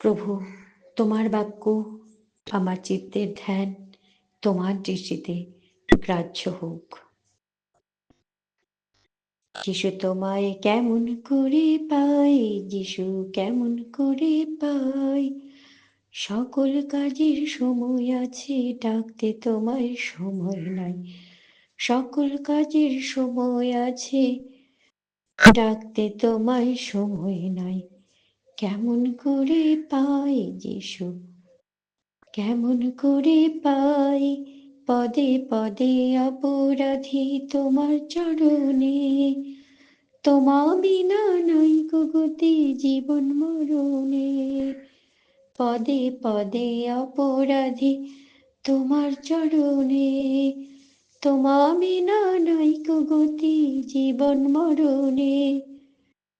প্রভু, তোমার বাক্য আমার চিত্তের ধ্যান, তোমার দৃষ্টিতে গ্রাহ্য হোক। যিশু তোমায় কেমন করে পাই যিশু কেমন করে পাই সকল কাজের সময় আছে, ডাকতে তোমায় সময় নাই। সকল কাজের সময় আছে, ডাকতে তোমায় সময় নাই। কেমন করে পাই যিশু? কেমন করে পাই পদে পদে অপরাধী তোমার চরণে? তোমা বিনা নাই গতি জীবন মরণে। পদে পদে অপরাধী তোমার চরণে। তোমা বিনা নাই গতি জীবন মরণে।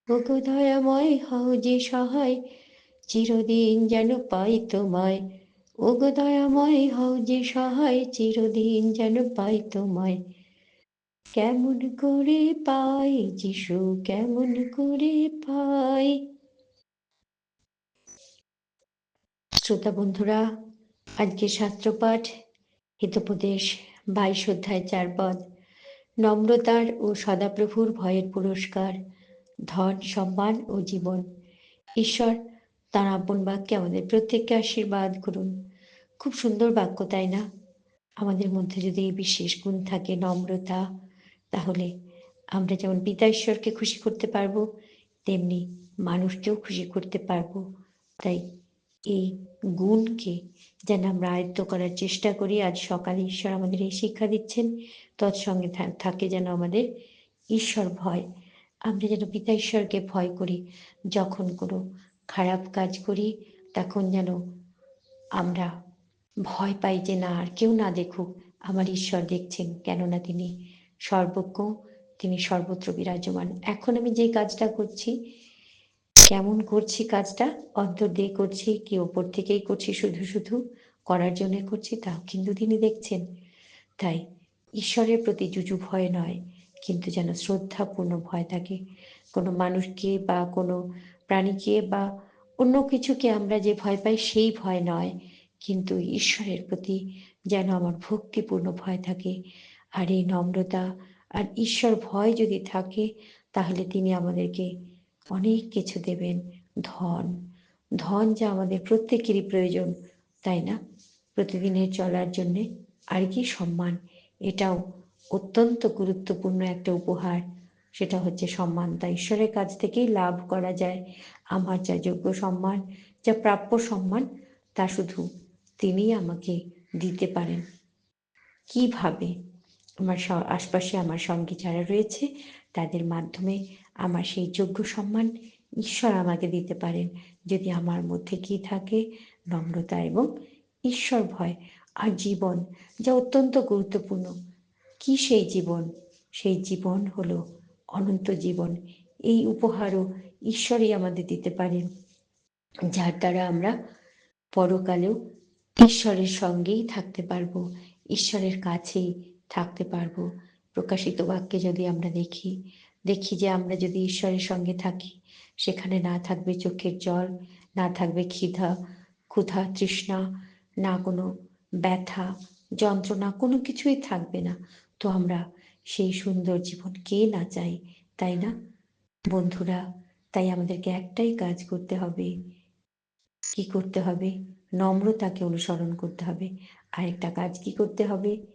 ওগো হও যে সহায়, চিরদিন যেন পাই তোমায়। ওগো হও যে সহায়, চিরদিন যেন পাই তোমায়। কেমন করে পাই যিশু, কেমন করে পাই। শ্রোতা বন্ধুরা, আজকে শাস্ত্রপাঠ, হিতোপদেশ, বাইশ অধ্যায় চার পদ, নম্রতার ও সদাপ্রভুর ভয়ের পুরস্কার। ধন, সম্মান ও জীবন। ঈশ্বর, তার আপন বাক্যে আমাদের প্রত্যেককে আশীর্বাদ করুন। খুব সুন্দর বাক্য, তাই না? আমাদের মধ্যে যদি এই বিশেষ গুণ থাকে, নম্রতা, তাহলে আমরা যেমন পিতা ঈশ্বরকে খুশি করতে পারব, তেমনি মানুষকেও খুশি করতে পারব। তাই এই গুণকে যেন আমরা আয়ত্ত করার চেষ্টা করি, আজ সকালে ঈশ্বর আমাদের এই শিক্ষা দিচ্ছেন। তৎসঙ্গে থাকে যেন আমাদের ঈশ্বর ভয়। আমরা যেন পিতা ঈশ্বরকে ভয় করি, যখন কোনো খারাপ কাজ করি, তখন যেন আমরা ভয় পাই যে না, আর কেউ না দেখুক, আমার ঈশ্বর দেখছেন, কেননা তিনি সর্বজ্ঞ, তিনি সর্বত্র বিরাজমান। এখন আমি যে কাজটা করছি, কেমন করছি কাজটা, অন্তর দিয়ে করছি, কি ওপর থেকেই করছি, শুধু শুধু করার জন্য করছি, তাও কিন্তু তিনি দেখছেন। তাই ঈশ্বরের প্রতি জুজু ভয় নয় কিন্তু যেন শ্রদ্ধাপূর্ণ ভয় থাকে। কোনো মানুষকে বা কোনো প্রাণীকে বা অন্য কিছুকে আমরা যে ভয় পাই সেই ভয় নয়। কিন্তু ঈশ্বরের প্রতি যেন আমার ভক্তিপূর্ণ ভয় থাকে। আর এই নম্রতা আর ঈশ্বর ভয় যদি থাকে, তাহলে তিনি আমাদেরকে অনেক কিছু দেবেন। ধন। ধন যা আমাদের প্রত্যেকেরই প্রয়োজন, তাই না? প্রতিদিনের চলার জন্যে আর কি সম্মান? এটাও অত্যন্ত গুরুত্বপূর্ণ একটা উপহার। সেটা হচ্ছে সম্মান। তা ঈশ্বরের কাছ থেকেই লাভ করা যায়। আমার যা যোগ্য সম্মান, যা প্রাপ্য সম্মান, তা শুধু তিনি আমাকে দিতে পারেন। কীভাবে? আমার আশপাশে আমার সঙ্গে যারা রয়েছে, তাদের মাধ্যমে আমার সেই যোগ্য সম্মান ঈশ্বর আমাকে দিতে পারেন। যদি আমার মধ্যে কি থাকে? নম্রতা এবং ঈশ্বর ভয় আর জীবন, যা অত্যন্ত গুরুত্বপূর্ণ। কি সেই জীবন? সেই জীবন হলো অনন্ত জীবন। এই উপহারও ঈশ্বরই আমাদের দিতে পারেন। যার দ্বারা আমরা পরকালেও ঈশ্বরের সঙ্গেই থাকতে পারব, ঈশ্বরের কাছেই থাকতে পারব। প্রকাশিত বাক্যে যদি আমরা দেখি দেখি যে আমরা যদি ঈশ্বরের সঙ্গে থাকি, সেখানে না থাকবে চোখের জল, না থাকবে খিদা, ক্ষুধা, তৃষ্ণা, না কোনো ব্যথা, যন্ত্রণা, কোনো কিছুই থাকবে না। তো আমরা সেই সুন্দর জীবন কে না চাই তাই না? বন্ধুরা, তাই আমাদেরকে একটাই কাজ করতে হবে। কি করতে হবে? নম্রতাকে অনুসরণ করতে হবে। আরেকটা কাজ কি করতে হবে?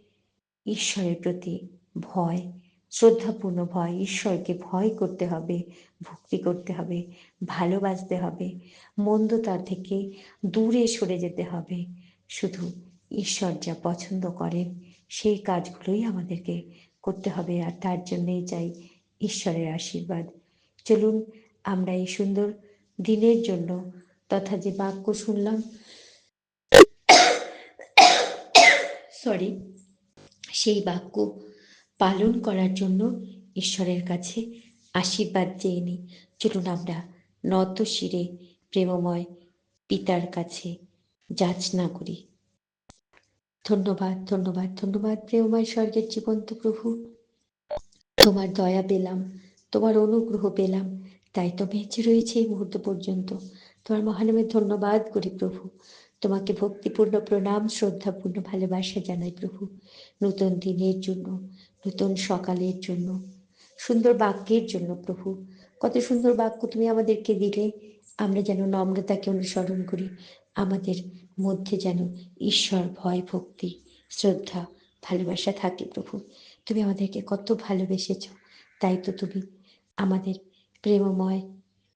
ঈশ্বরের প্রতি ভয়, শ্রদ্ধাপূর্ণ ভয়, ঈশ্বরকে ভয় করতে হবে, ভক্তি করতে হবে, ভালোবাসতে হবে, মন্দতা থেকে দূরে সরে যেতে হবে। শুধু ঈশ্বর যা পছন্দ করেন সেই কাজগুলোই আমাদেরকে করতে হবে আর তার জন্যেই চাই ঈশ্বরের আশীর্বাদ। চলুন, আমরা এই সুন্দর দিনের জন্য তথা যে বাক্য শুনলাম সরি সেই বাক্য পালন করার জন্য ঈশ্বরের কাছে আশীর্বাদ চেয়ে নিই। চলুন, আমরা নত শিরে প্রেমময় পিতার কাছে যাচনা করি। ধন্যবাদ ধন্যবাদ ধন্যবাদ প্রেমময় স্বর্গের জীবন্ত প্রভু। তোমার দয়া পেলাম, তোমার অনুগ্রহ পেলাম, তাই তো বেঁচে রয়েছে এই মুহূর্ত পর্যন্ত। তোমার মহানামের ধন্যবাদ করি প্রভু। তোমাকে ভক্তিপূর্ণ প্রণাম, শ্রদ্ধাপূর্ণ ভালোবাসা জানাই প্রভু। নতুন দিনের জন্য, নতুন সকালের জন্য, সুন্দর বাক্যের জন্য প্রভু। কত সুন্দর বাক্য তুমি আমাদেরকে দিলে, আমরা যেন নম্রতাকে অনুসরণ করি। আমাদের মধ্যে যেন ঈশ্বর ভয়, ভক্তি, শ্রদ্ধা, ভালোবাসা থাকে প্রভু। তুমি আমাদেরকে কত ভালোবেসেছ, তাই তো তুমি আমাদের প্রেমময়,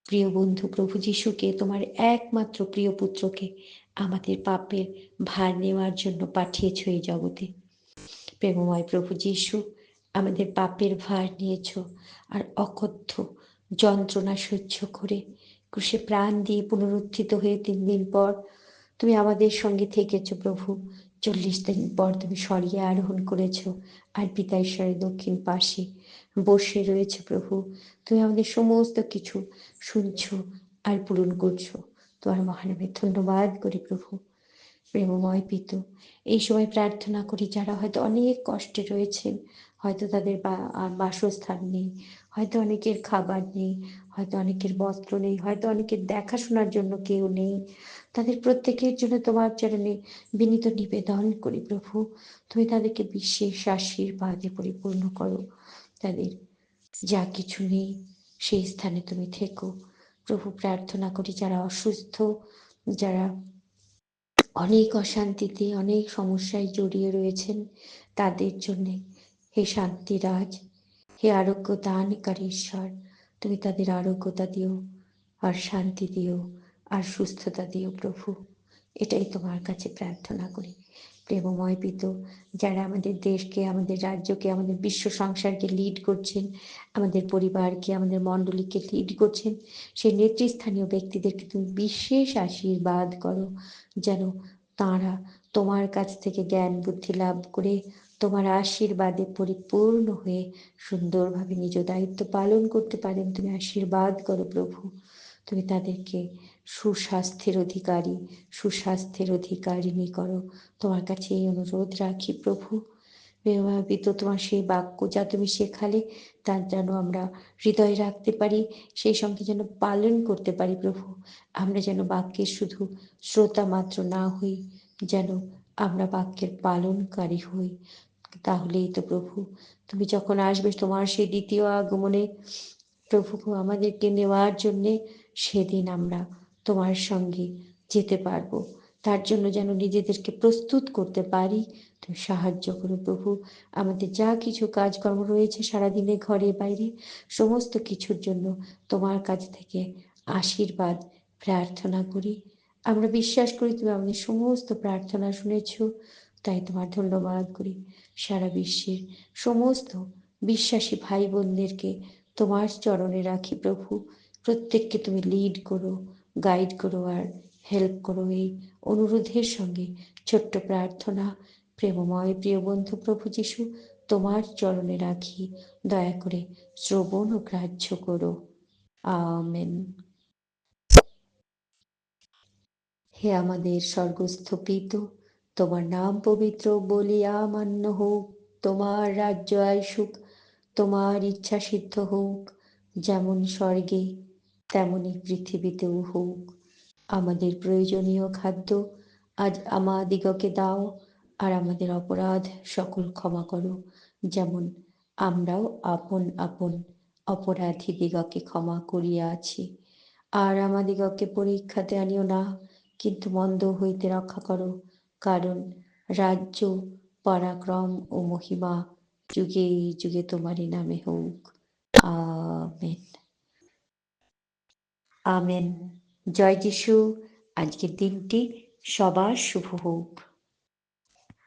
প্রিয় বন্ধু প্রভু যিশুকে, তোমার একমাত্র প্রিয় পুত্রকে আমাদের পাপের ভার নেওয়ার জন্য পাঠিয়েছ এই জগতে। প্রেমময় প্রভু যিশু, আমাদের পাপের ভার নিয়েছ আর অকথ্য যন্ত্রণা সহ্য করে ক্রুশে প্রাণ দিয়ে পুনরুত্থিত হয়ে তিন দিন পর তুমি আমাদের সঙ্গে থেকেছ, প্রভু। চল্লিশ দিন পর তুমি স্বর্গে আরোহণ করেছ আর পিতা ঈশ্বরের দক্ষিণ পাশে বসে রয়েছে, প্রভু। তুমি আমাদের সমস্ত কিছু শুনছো আর পূরণ করছ। তোমার মহানবে, ধন্যবাদ করি, প্রভু। প্রেমময় পিত। এই সময় প্রার্থনা করি যারা হয়তো অনেক কষ্টে রয়েছেন হয়তো তাদের বাসস্থান নেই, হয়তো অনেকের খাবার নেই, হয়তো অনেকের বস্ত্র নেই, হয়তো অনেকের দেখাশোনার জন্য কেউ নেই। তাদের প্রত্যেকের জন্য তোমার চরণে বিনীত নিবেদন করি প্রভু। তুমি তাদেরকে বিশেষ আশীর্বাদে পরিপূর্ণ করো। তাদের যা কিছু নেই, সেই স্থানে তুমি থেকো। প্রভু, প্রার্থনা করি যারা অসুস্থ, যারা অনেক অশান্তিতে, অনেক সমস্যায় জড়িয়ে রয়েছেন তাদের জন্যে। হে শান্তিরাজ, হে আরোগ্য দানকারী ঈশ্বর তুমি তাদের আরোগ্যতা দিও, আর শান্তি দিও, আর সুস্থতা দিও প্রভু। এটাই তোমার কাছে প্রার্থনা করি। প্রেমময় পিত, যারা আমাদের দেশকে, আমাদের রাজ্যকে, আমাদের বিশ্ব সংসারকে লিড করছেন, আমাদের পরিবারকে, আমাদের মণ্ডলীকে লিড করছেন সেই নেতৃস্থানীয় ব্যক্তিদেরকে তুমি বিশেষ আশীর্বাদ করো, যেন তাঁরা তোমার কাছ থেকে জ্ঞান, বুদ্ধি লাভ করে তোমার আশীর্বাদে পরিপূর্ণ হয়ে সুন্দরভাবে নিজ দায়িত্ব পালন করতে পারেন। তুমি আশীর্বাদ করো প্রভু। তুমি তাদেরকে সুস্বাস্থ্যের অধিকারী, সুস্বাস্থ্যের অধিকারিণী করো তোমার কাছে এই অনুরোধ রাখি প্রভু। ব্যবহাবিত তোমার সেই বাক্য যা তুমি শেখালে, তার যেন আমরা হৃদয়ে রাখতে পারি, সেই সঙ্গে যেন পালন করতে পারি প্রভু। আমরা যেন বাক্যের শুধু শ্রোতা মাত্র না হই, যেন আমরা বাক্যের পালনকারী হই। তাহলেই তো প্রভু, তুমি যখন আসবে তোমার সেই দ্বিতীয় আগমনে, প্রভু আমাদেরকে নেওয়ার জন্যে সেদিন আমরা তোমার সঙ্গে যেতে পারব। তার জন্য যেন নিজেদেরকে প্রস্তুত করতে পারি। তুমি সাহায্য করো প্রভু। আমাদের যা কিছু কাজকর্ম রয়েছে সারাদিনে ঘরে, বাইরে, সমস্ত কিছুর জন্য তোমার কাছ থেকে আশীর্বাদ, প্রার্থনা করি। আমরা বিশ্বাস করি তুমি আমাদের সমস্ত প্রার্থনা শুনেছ, তাই তোমার ধন্যবাদ করি। সারা বিশ্বের সমস্ত বিশ্বাসী ভাই বোনদেরকে তোমার চরণে রাখি প্রভু। প্রত্যেককে তুমি লিড করো। গাইড করো আর হেল্প করো এই অনুরোধের সঙ্গে। ছোট্ট প্রার্থনা, প্রেমময় প্রিয় বন্ধু প্রভু যিশু, তোমার চরণে রাখি। দয়া করে শ্রবণ ও গ্রাহ্য করো। আমেন। হে আমাদের স্বর্গস্থ পিত তোমার নাম পবিত্র বলিয়া মান্য হোক। তোমার রাজ্য আয়সুক তোমার ইচ্ছা সিদ্ধ হোক। যেমন স্বর্গে তেমনই পৃথিবীতেও হোক। আমাদের প্রয়োজনীয় খাদ্য আজ আমাদিগকে দাও আর আমাদের অপরাধ সকল ক্ষমা করো। যেমন আমরাও আপন আপন অপরাধী দিগকে ক্ষমা করিয়া আছি। আর আমাদিগকে পরীক্ষাতে আনিও না, কিন্তু মন্দ হইতে রক্ষা করো, কারণ রাজ্য, পরাক্রম ও মহিমা যুগে যুগে তোমারই নামে হোক। আমেন। আমেন। জয় যিশু। আজকের দিনটি সবার শুভ হোক।